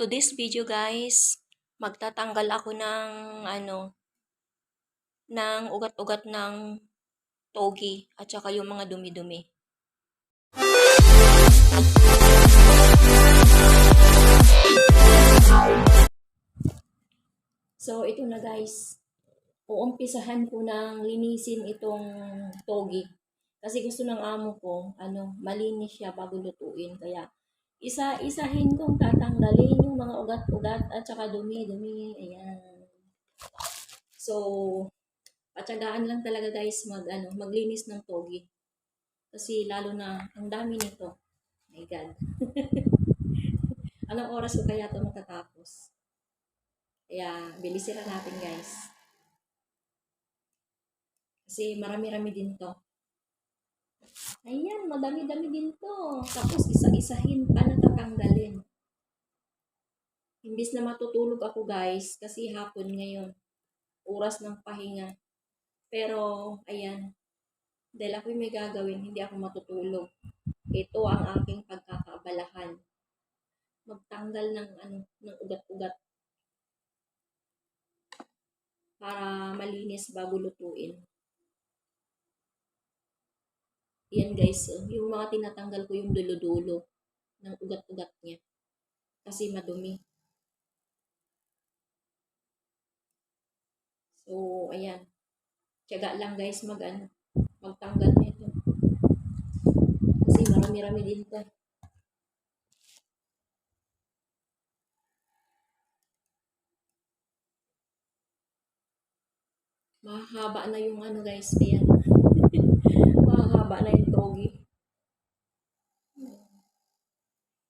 To this video guys, magtatanggal ako ng ano, ng ugat-ugat ng togi at saka yung mga dumi-dumi. So, ito na guys. Uumpisahan ko ng linisin itong togi. Kasi gusto ng amo ko, ano, malinis siya bago lutuin. Kaya, isa-isahin kong tatanggalin yung mga ugat-ugat at saka dumi-dumi. Ayan. So, patsagaan lang talaga guys mag, ano, maglinis ng togi. Kasi lalo na, ang dami nito. My God. Anong oras ko kaya ito matatapos? Kaya, bilisin na natin guys. Kasi marami-rami din to. Ayan, madami-dami din to. Tapos isa-isahin pa natatanggalin. Imbis na matutulog ako guys, kasi hapon ngayon. Oras ng pahinga. Pero, ayan. Dahil ako may gagawin, hindi ako matutulog. Ito ang aking pagkakaabalahan. Magtanggal ng ano, ng ugat-ugat para malinis bago lutuin. Guys, oh, yung mga tinatanggal ko yung dulo-dulo ng ugat-ugat niya. Kasi madumi. So, ayan. Tiyaga lang guys mag ano, magtanggal nito. Kasi marami-rami din to. Mahaba na yung ano guys, ayan. Mahaba na yung togi.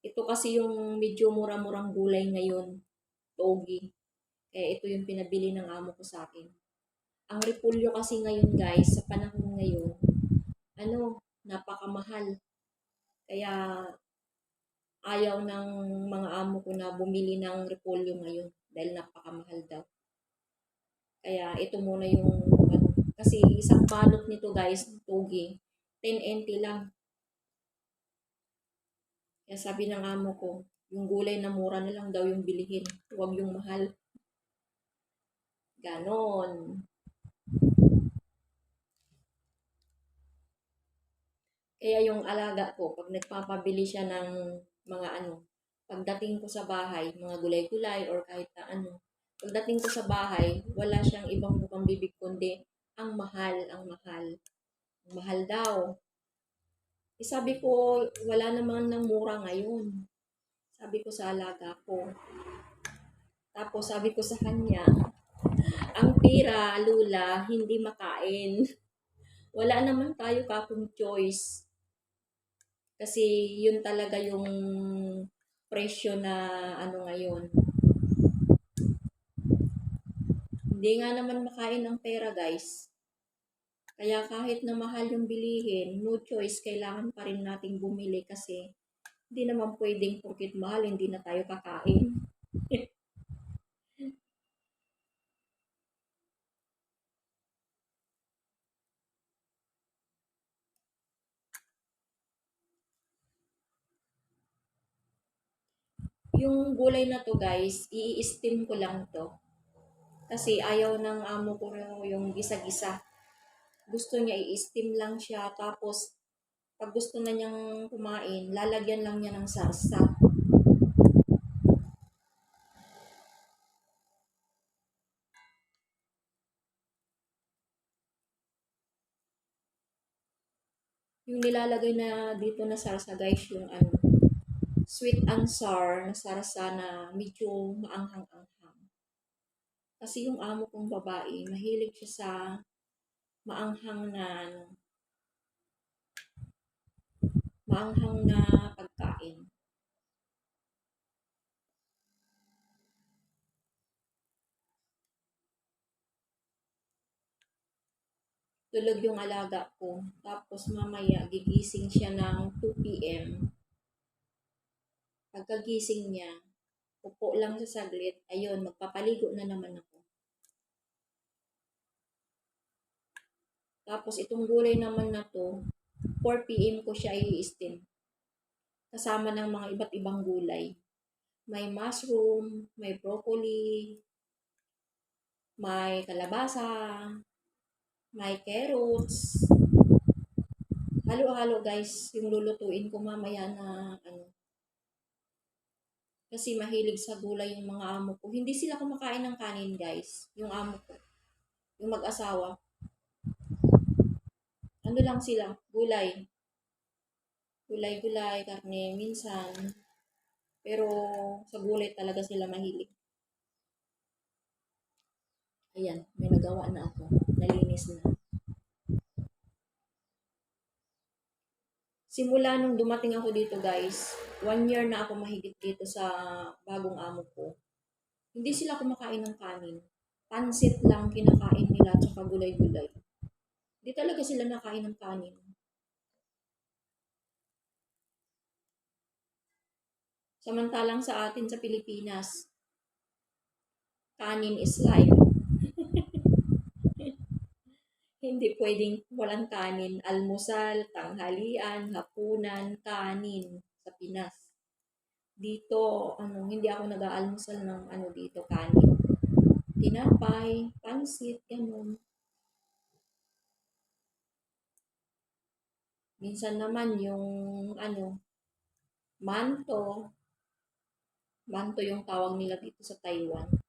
Ito kasi yung medyo mura-murang gulay ngayon, togi. Kaya ito yung pinabili ng amo ko sa akin. Ang repulyo kasi ngayon guys, sa panahon ngayon, ano, napakamahal. Kaya ayaw ng mga amo ko na bumili ng repolyo ngayon dahil napakamahal daw. Kaya ito muna yung kasi isang balot nito guys, togi, 10 NT lang. Kaya sabi ng amo ko, yung gulay na mura na lang daw yung bilihin, huwag yung mahal. Ganon. Kaya yung alaga ko, pag nagpapabili siya ng mga ano, pagdating ko sa bahay, mga gulay-gulay or kahit na ano, pagdating ko sa bahay, wala siyang ibang bukang bibig kundi ang mahal, ang mahal. Mahal daw. Eh, sabi ko, wala naman ng mura ngayon. Sabi ko sa alaga ko. Tapos sabi ko sa kanya, ang pira, lula, hindi makain. Wala naman tayo kakong choice. Kasi yun talaga yung presyo na ano ngayon. Hindi nga naman makain ng pera guys. Kaya kahit na mahal yung bilihin, no choice, kailangan pa rin nating bumili kasi hindi naman pwedeng porkit mahal, hindi na tayo kakain. yung gulay na to guys, i-steam ko lang to. Kasi ayaw ng amo ko yung gisa-gisa. Gusto niya i-steam lang siya. Tapos, pag gusto na niyang kumain, lalagyan lang niya ng sarsa. Yung nilalagay na dito na sarsa guys, yung ano, sweet and sour na sarsa na medyo maanghang-anghang. Kasi yung amo kong babae, mahilig siya sa maanghang na ano, maanghang na pagkain. Tulog yung alaga ko. Tapos mamaya gigising siya ng 2 p.m. Pagkagising niya, upo lang sa saglit. Ayun, magpapaligo na naman ako. Tapos itong gulay naman na to, 4 p.m. ko siya i-steam. Kasama ng mga iba't ibang gulay. May mushroom, may broccoli, may kalabasa, may carrots. Halo-halo guys, yung lulutuin ko mamaya na ano. Kasi mahilig sa gulay yung mga amo ko. Hindi sila kumakain ng kanin guys, yung amo ko. Yung mag-asawa. Ano lang sila, gulay. Gulay-gulay, karne, minsan. Pero sa gulay talaga sila mahilig. Ayan, may nagawa na ako. Nalinis na. Simula nung dumating ako dito guys, one year na ako mahigit dito sa bagong amo ko. Hindi sila kumakain ng kanin. Pansit lang kinakain nila at saka gulay-gulay. Hindi talaga sila nakain ng kanin. Samantalang sa atin sa Pilipinas, kanin is life. Hindi pwedeng walang kanin. Almusal, tanghalian, hapunan, kanin sa Pinas. Dito, ano, hindi ako nag-aalmusal ng ano dito, kanin. Tinapay, pansit, ganun. Minsan naman yung ano, manto. Manto yung tawag nila dito sa Taiwan.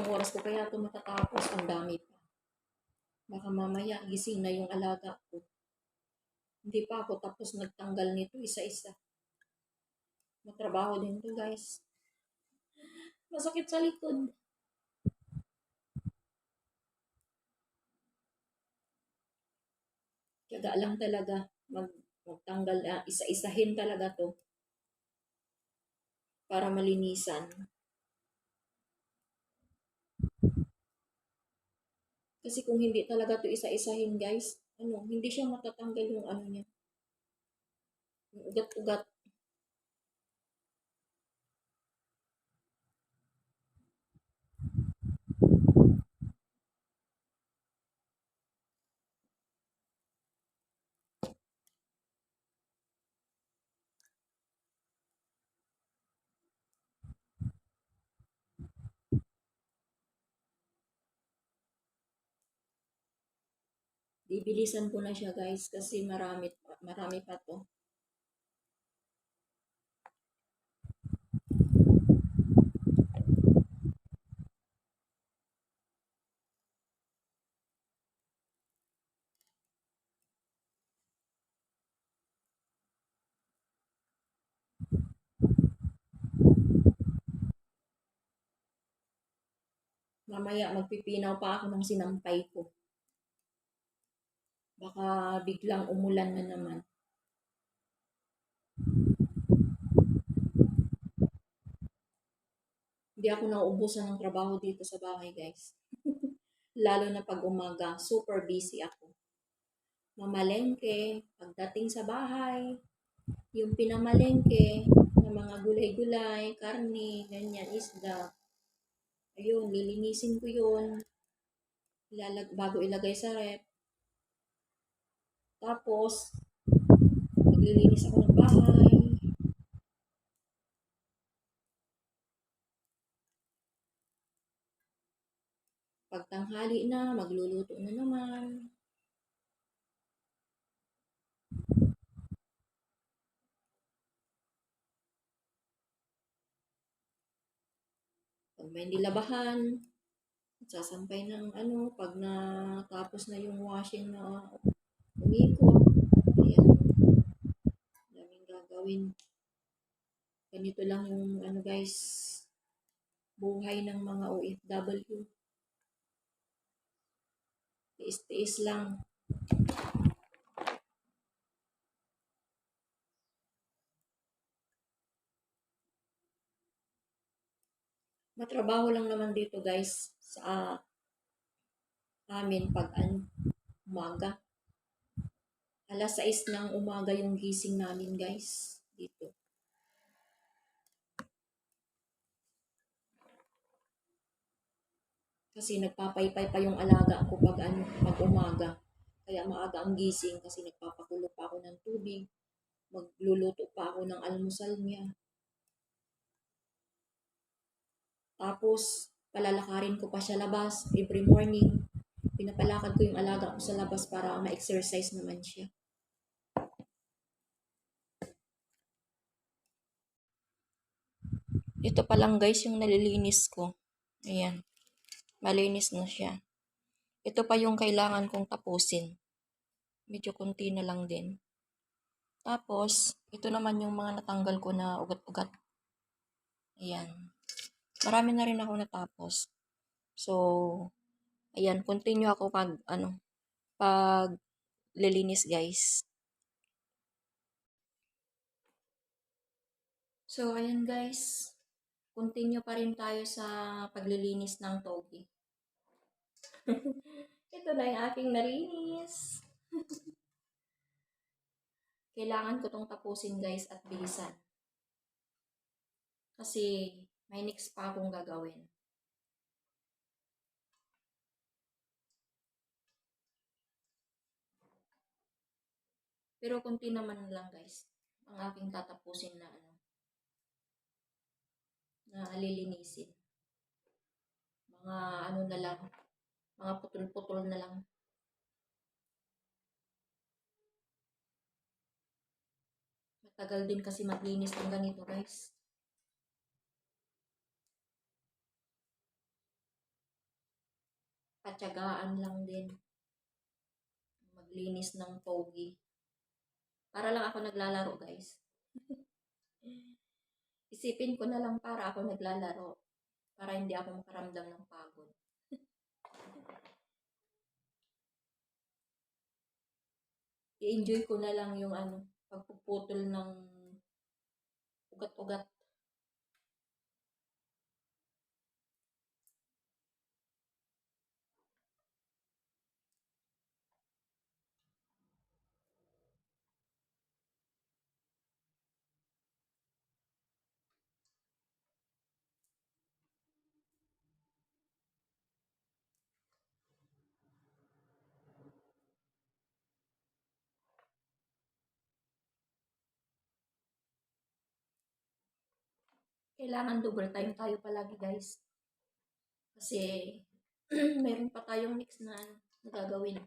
Anong oras ko kaya ito matatapos? Ang dami pa. Baka mamaya gising na yung alaga ko. Hindi pa ako tapos nagtanggal nito isa-isa. Matrabaho din to guys. Masakit sa likod. Tiyaga lang talaga. Mag, magtanggal na. Isa-isahin talaga to. Para malinisan. Kasi kung hindi talaga to isa-isahin guys, ano, hindi siya matatanggal yung ano niya. Ugat-ugat. Bibilisan ko na siya guys kasi marami, marami pa to. Mamaya magpipinaw pa ako ng sinampay ko. Baka biglang umulan na naman. Hindi ako nauubusan ng trabaho dito sa bahay, guys. Lalo na pag umaga, super busy ako. Mamalengke, pagdating sa bahay, yung pinamalengke ng mga gulay-gulay, karne, ganyan, isda. Ayun, lilinisin ko yun. Ilalag, bago ilagay sa rep. Tapos, maglilinis ako ng bahay. Pagtanghali na, magluluto na naman. Pag may nilabahan, sasampay ng ano, pag natapos na yung washing na umikot, ayan, daming gagawin. Ganito lang yung ano guys, buhay ng mga OFW. Tiis-tiis lang. Matrabaho lang naman dito guys sa amin pag an umaga. Alas 6 ng umaga yung gising namin guys dito. Kasi nagpapaypay pa yung alaga ko pag, ano, pag umaga. Kaya maaga ang gising kasi nagpapakulo pa ako ng tubig. Magluluto pa ako ng almusal niya. Tapos, palalakarin ko pa siya labas every morning. Pinapalakad ko yung alaga ko sa labas para ma-exercise naman siya. Ito pa lang guys yung nalilinis ko. Ayan. Malinis na siya. Ito pa yung kailangan kong tapusin. Medyo konti na lang din. Tapos, ito naman yung mga natanggal ko na ugat-ugat. Ayan. Marami na rin ako natapos. So, ayan, continue ako pag, ano, pag lilinis guys. So, ayan guys. Continue pa rin tayo sa paglilinis ng togi. Ito na yung aking nalinis. Kailangan ko tong tapusin guys at bilisan. Kasi may next pa akong gagawin. Pero konti naman lang guys ang aking tatapusin na ano na lilinisin. Mga ano na lang, mga putol-putol na lang. Matagal din kasi maglinis ng ganito guys. Patyagaan lang din maglinis ng pogi. Para lang ako naglalaro guys. Isipin ko na lang para ako naglalaro. Para hindi ako makaramdam ng pagod. I-enjoy ko na lang yung ano, pagpuputol ng ugat-ugat. Kailangan double time tayo palagi guys. Kasi meron pa tayong mix na ano, na gagawin.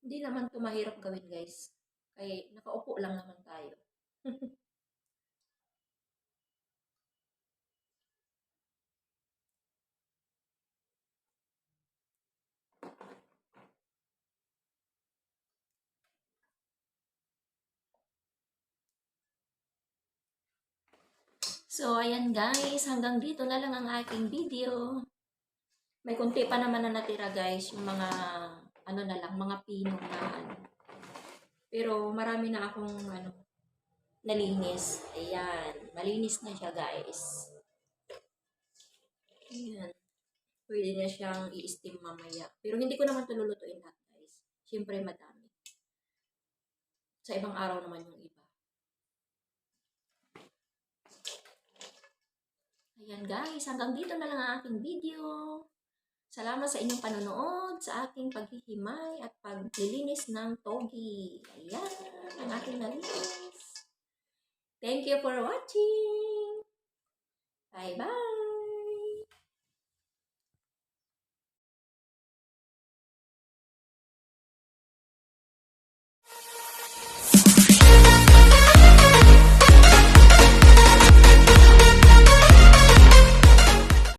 Hindi naman ito mahirap gawin guys. Kaya nakaupo lang naman tayo. So, ayan guys. Hanggang dito na lang ang aking video. May kunti pa naman na natira guys. Yung mga, ano na lang, mga pino na ano. Pero marami na akong, ano, nalinis. Ayan. Malinis na siya guys. Ayan. Pwede na siyang i-steam mamaya. Pero hindi ko naman ito lulutuin lahat guys. Siyempre madami. Sa ibang araw naman yung iba. Ayan guys, hanggang dito na lang ang aking video. Salamat sa inyong panonood, sa aking paghihimay at paglilinis ng togi. Ayan, ang aking nalinis. Thank you for watching. Bye-bye.